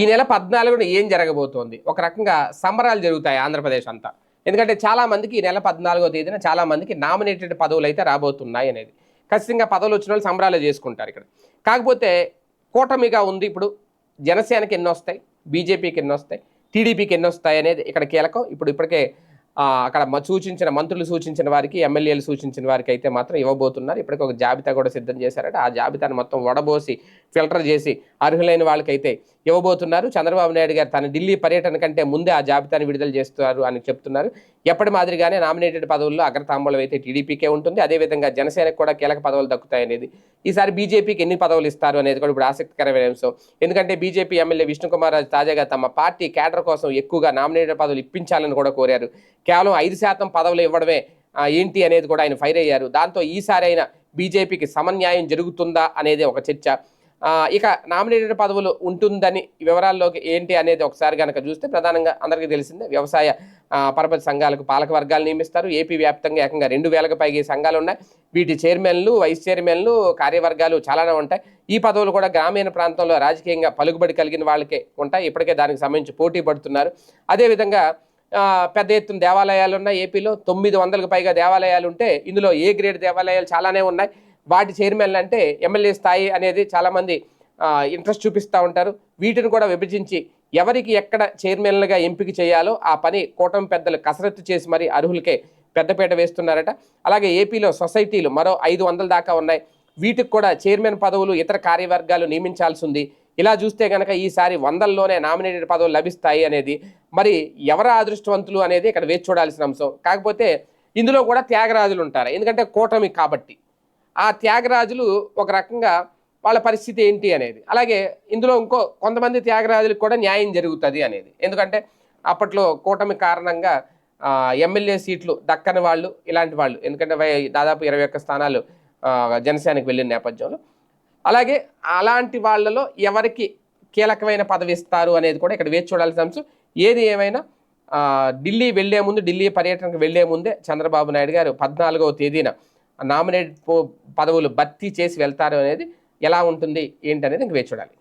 ఈ నెల పద్నాలుగున ఏం జరగబోతోంది? ఒక రకంగా సంబరాలు జరుగుతాయి ఆంధ్రప్రదేశ్ అంతా. ఎందుకంటే చాలామందికి ఈ నెల పద్నాలుగో తేదీన చాలామందికి నామినేటెడ్ పదవులు అయితే రాబోతున్నాయి అనేది. ఖచ్చితంగా పదవులు వచ్చిన వాళ్ళు సంబరాలు చేసుకుంటారు ఇక్కడ. కాకపోతే కూటమిగా ఉంది ఇప్పుడు. జనసేనకి ఎన్ని వస్తాయి బీజేపీకి ఎన్ని వస్తాయి టీడీపీకి ఎన్ని వస్తాయి అనేది ఇక్కడ కీలకం. ఇప్పుడు ఇప్పటికే అక్కడ సూచించిన మంత్రులు సూచించిన వారికి ఎమ్మెల్యేలు సూచించిన వారికి అయితే మాత్రం ఇవ్వబోతున్నారు. ఇప్పటికి ఒక జాబితా కూడా సిద్ధం చేశారట. ఆ జాబితాను మొత్తం వడబోసి ఫిల్టర్ చేసి అర్హులైన వాళ్ళకైతే ఇవ్వబోతున్నారు. చంద్రబాబు నాయుడు గారు తన ఢిల్లీ పర్యటన కంటే ముందే ఆ జాబితాను విడుదల చేస్తున్నారు అని చెప్తున్నారు. ఎప్పటి మాదిరిగానే నామినేటెడ్ పదవుల్లో అగ్రతాంబూలం అయితే టీడీపీకే ఉంటుంది. అదేవిధంగా జనసేనకు కూడా కీలక పదవులు దక్కుతాయనేది. ఈసారి బీజేపీకి ఎన్ని పదవులు ఇస్తారు అనేది కూడా ఇప్పుడు ఆసక్తికరమైన అంశం. ఎందుకంటే బీజేపీ ఎమ్మెల్యే విష్ణుకుమార్ రాజు తాజాగా తమ పార్టీ కేడర్ కోసం ఎక్కువగా నామినేటెడ్ పదవులు ఇప్పించాలని కూడా కోరారు. కేవలం ఐదు శాతం పదవులు ఇవ్వడమే ఏంటి అనేది కూడా ఆయన ఫైర్ అయ్యారు. దాంతో ఈసారి అయినా బీజేపీకి సమన్యాయం జరుగుతుందా అనేది ఒక చర్చ. ఇక నామినేటెడ్ పదవులు ఉంటుందని వివరాల్లోకి ఏంటి అనేది ఒకసారి కనుక చూస్తే ప్రధానంగా అందరికీ తెలిసిందే వ్యవసాయ పరపతి సంఘాలకు పాలక వర్గాలు నియమిస్తారు. ఏపీ వ్యాప్తంగా ఏకంగా రెండు వేలకు పైగా సంఘాలు ఉన్నాయి. వీటి చైర్మన్లు వైస్ చైర్మన్లు కార్యవర్గాలు చాలానే ఉంటాయి. ఈ పదవులు కూడా గ్రామీణ ప్రాంతంలో రాజకీయంగా పలుకుబడి కలిగిన వాళ్ళకే ఉంటాయి. ఇప్పటికే దానికి సంబంధించి పోటీ పడుతున్నారు. అదేవిధంగా పెద్ద ఎత్తున దేవాలయాలు ఉన్నాయి ఏపీలో తొమ్మిది వందలకు పైగా దేవాలయాలు ఉంటే ఇందులో ఏ గ్రేడ్ దేవాలయాలు చాలానే ఉన్నాయి. వాటి చైర్మన్లు అంటే ఎమ్మెల్యే స్థాయి అనేది చాలామంది ఇంట్రెస్ట్ చూపిస్తూ ఉంటారు. వీటిని కూడా విభజించి ఎవరికి ఎక్కడ చైర్మన్లుగా ఎంపిక చేయాలో ఆ పని కూటమి పెద్దలు కసరత్తు చేసి మరి అర్హులకే పెద్దపీట వేస్తున్నారట. అలాగే ఏపీలో సొసైటీలు మరో ఐదు వందల దాకా ఉన్నాయి. వీటికి కూడా చైర్మన్ పదవులు ఇతర కార్యవర్గాలు నియమించాల్సి ఉంది. ఇలా చూస్తే కనుక ఈసారి వందల్లోనే నామినేటెడ్ పదవులు లభిస్తాయి అనేది మరి ఎవరు అదృష్టవంతులు అనేది ఇక్కడ వేచి చూడాల్సిన అంశం. కాకపోతే ఇందులో కూడా త్యాగరాజులు ఉంటారు. ఎందుకంటే కూటమి కాబట్టి. ఆ త్యాగరాజులు ఒక రకంగా వాళ్ళ పరిస్థితి ఏంటి అనేది. అలాగే ఇందులో ఇంకో కొంతమంది త్యాగరాజులకు కూడా న్యాయం జరుగుతుంది అనేది. ఎందుకంటే అప్పట్లో కూటమి కారణంగా ఎమ్మెల్యే సీట్లు దక్కని వాళ్ళు ఇలాంటి వాళ్ళు. ఎందుకంటే దాదాపు ఇరవై ఒక్క స్థానాలు జనసేనకు వెళ్ళిన నేపథ్యంలో. అలాగే అలాంటి వాళ్ళలో ఎవరికి కీలకమైన పదవి ఇస్తారు అనేది కూడా ఇక్కడ వేచి చూడాల్సిన అంశం. ఏది ఏమైనా ఢిల్లీ వెళ్ళే ముందు ఢిల్లీ పర్యటనకు వెళ్ళే ముందే చంద్రబాబు నాయుడు గారు పద్నాలుగవ తేదీన నామినేట్ పదవులు భర్తీ చేసి వెళ్తారు అనేది ఎలా ఉంటుంది ఏంటి అనేది ఇంక వేచి చూడాలి.